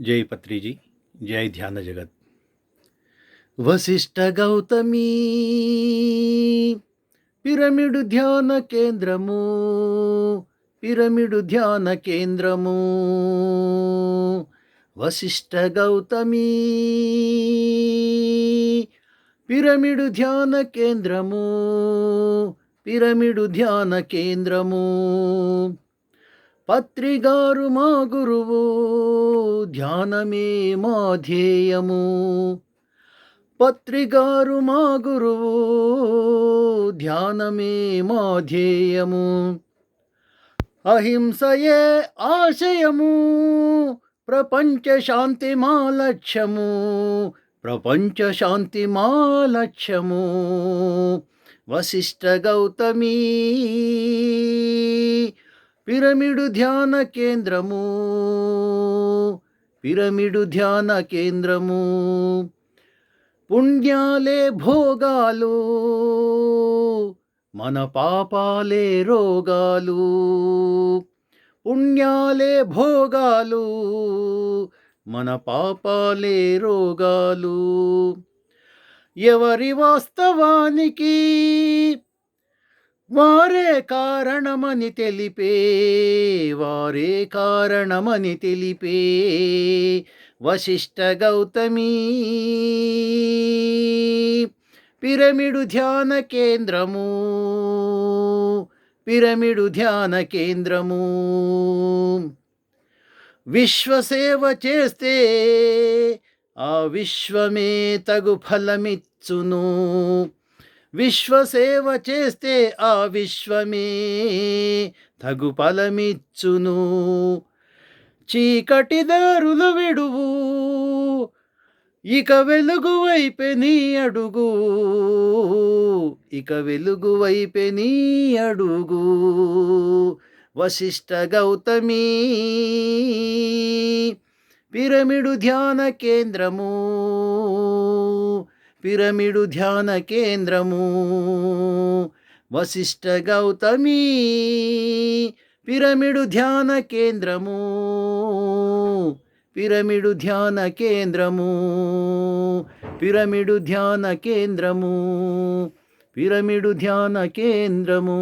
జై పత్రిజీ జై ధ్యాన జగత్. వశిష్ఠ గౌతమి పిరమిడు ధ్యాన కేంద్రము పిరమిడు ధ్యాన కేంద్రము. వశిష్ఠ గౌతమి పిరమిడు ధ్యాన కేంద్రము పిరమిడు ధ్యాన కేంద్రము. పత్రిగారు మా గురువు ధ్యానమే మా ధ్యేయము. పత్రిగారు మా గురువు ధ్యానమే మా ధ్యేయము. అహింసయే ఆశయము ప్రపంచ శాంతి మా లక్ష్యము ప్రపంచ శాంతి మా లక్ష్యము. వశిష్ఠ గౌతమీ పిరమిడు ధ్యాన కేంద్రము. పిరమిడు ధ్యాన కేంద్రము. పుణ్యాలే భోగాలు మన పాపాలే రోగాలు. పుణ్యాలే భోగాలు మన పాపాలే రోగాలు. ఎవరి వాస్తవానికి వారే కారణమని తెలిపే వారే కారణమని తెలిపే వశిష్ఠ గౌతమీ. పిరమిడు ధ్యాన కేంద్రము పిరమిడు ధ్యాన కేంద్రము. విశ్వసేవ చేస్తే ఆ విశ్వమే తగు ఫలమిచ్చును. విశ్వసేవ చేస్తే ఆ విశ్వమే తగు ఫలమిచ్చును. చీకటి దారులు విడువు ఇక వెలుగు వైపే నీ అడుగు ఇక వెలుగు వైపే నీ అడుగు. వశిష్ఠ గౌతమి పిరమిడు ధ్యాన కేంద్రము పిరమిడు ధ్యాన కేంద్రము. వశిష్ఠ గౌతమి పిరమిడు ధ్యాన కేంద్రము. పిరమిడు ధ్యాన కేంద్రము. పిరమిడు ధ్యాన కేంద్రము. పిరమిడు ధ్యాన కేంద్రము.